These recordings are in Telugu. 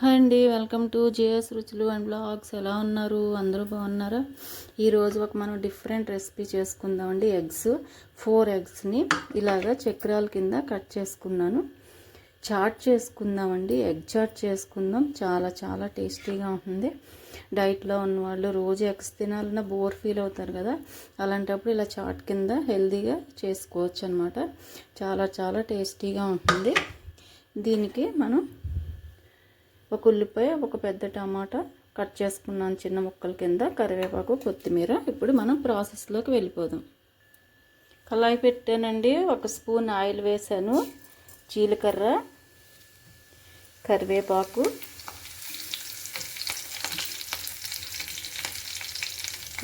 హాయ్ అండి వెల్కమ్ టు జేఎస్ రుచులు అండ్ బ్లాగ్స్. ఎలా ఉన్నారు? అందరూ బాగున్నారా? ఈరోజు ఒక మనం డిఫరెంట్ రెసిపీ చేసుకుందామండి ఎగ్స్ ఫోర్ ఎగ్స్ని ఇలాగా చక్రాల కింద కట్ చేసుకున్నాను. చాట్ చేసుకుందామండి ఎగ్ చాట్ చేసుకుందాం. చాలా చాలా టేస్టీగా ఉంటుంది. డైట్లో ఉన్న వాళ్ళు రోజు ఎగ్స్ తినాలన్న బోర్ ఫీల్ అవుతారు కదా? అలాంటప్పుడు ఇలా చాట్ కింద హెల్తీగా చేసుకోవచ్చు అనమాట చాలా చాలా టేస్టీగా ఉంటుంది. దీనికి మనం ఒక ఉల్లిపాయ ఒక పెద్ద టమాటా కట్ చేసుకున్నాను చిన్న ముక్కల కింద కరివేపాకు కొత్తిమీర. ఇప్పుడు మనం ప్రాసెస్లోకి వెళ్ళిపోదాం. కళాయి పెట్టానండి. ఒక స్పూన్ ఆయిల్ వేసాను. జీలకర్ర కరివేపాకు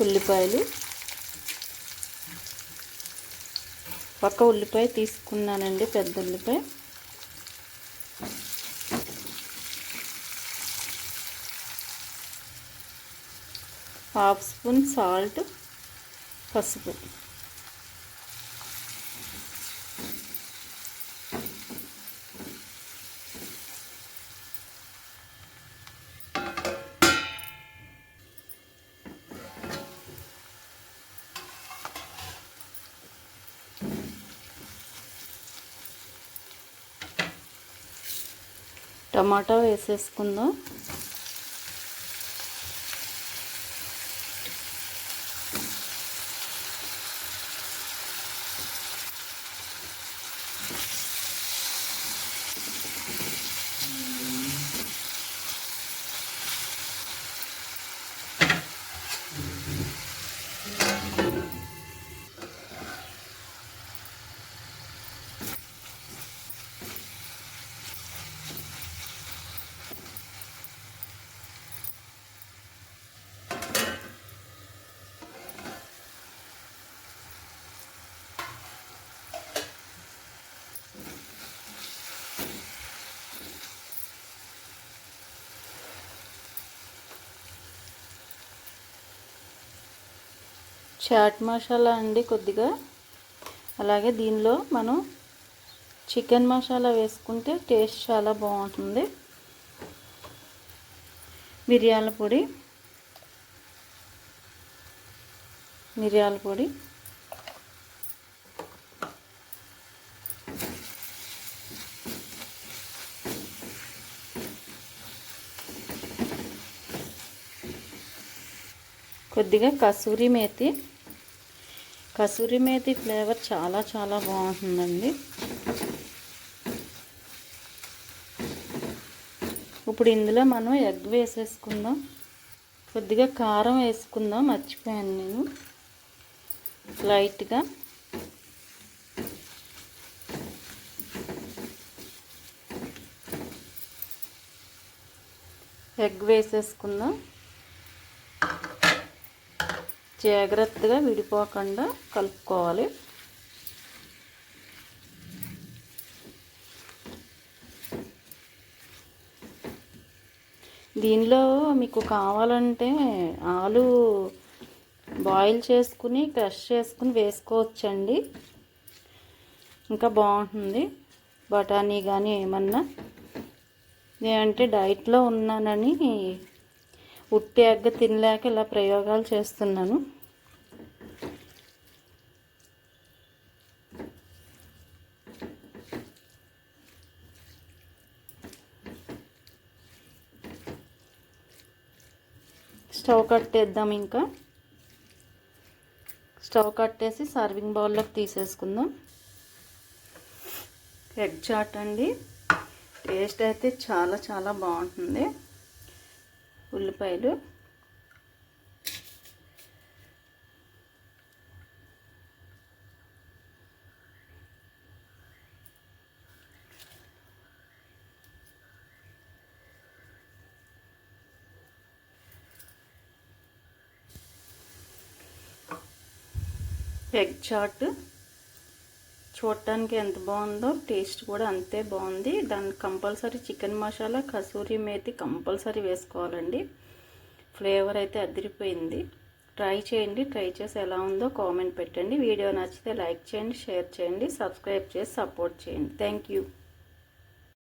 ఉల్లిపాయలు. పక్క ఉల్లిపాయ తీసుకున్నానండి పెద్ద ఉల్లిపాయ. హాఫ్ స్పూన్ సాల్ట్ పసుపు. టమాటా వేసేసుకుందాం. చాట్ మసాలా అండి కొద్దిగా. అలాగే దీనిలో మనం చికెన్ మసాలా వేసుకుంటే టేస్ట్ చాలా బాగుంటుంది. మిరియాల పొడి. మిరియాల పొడి. కొద్దిగా కసూరి మేతి. కసూరి మేతి ఫ్లేవర్ చాలా చాలా బాగుంటుందండి. ఇప్పుడు ఇందులో మనం ఎగ్ వేసేసుకుందాం. కొద్దిగా కారం వేసుకుందాం మర్చిపోయాను నేను. లైట్గా. ఎగ్ వేసేసుకుందాం. జాగ్రత్తగా విడిపోకుండా కలుపుకోవాలి. దీనిలో మీకు కావాలంటే ఆలు బాయిల్ చేసుకుని క్రష్ చేసుకుని వేసుకోవచ్చండి. ఇంకా బాగుంటుంది. బఠానీ కానీ ఏమన్నా. నేనంటే డైట్లో ఉన్నానని ఉట్టి ఎగ్గ తినలేక ఇలా ప్రయోగాలు చేస్తున్నాను. స్టవ్ కట్టేద్దాం ఇంకా. స్టవ్ కట్టేసి సర్వింగ్ బౌల్లోకి తీసేసుకుందాం. ఎగ్ చాట్ అండి. టేస్ట్ అయితే చాలా చాలా బాగుంటుంది. ఉల్లిపాయలు. ఎగ్ చాట్ చూడటానికి ఎంత బాగుందో టేస్ట్ కూడా అంతే బాగుంది. దానికి compulsory chicken masala kasuri methi compulsory వేసుకోవాలండి. ఫ్లేవర్ అయితే అదిరిపోయింది. ట్రై చేయండి. ట్రై చేసి ఎలా ఉందో కామెంట్ పెట్టండి. వీడియో నచ్చితే లైక్ చేయండి షేర్ చేయండి సబ్స్క్రైబ్ చేసి సపోర్ట్ చేయండి. థ్యాంక్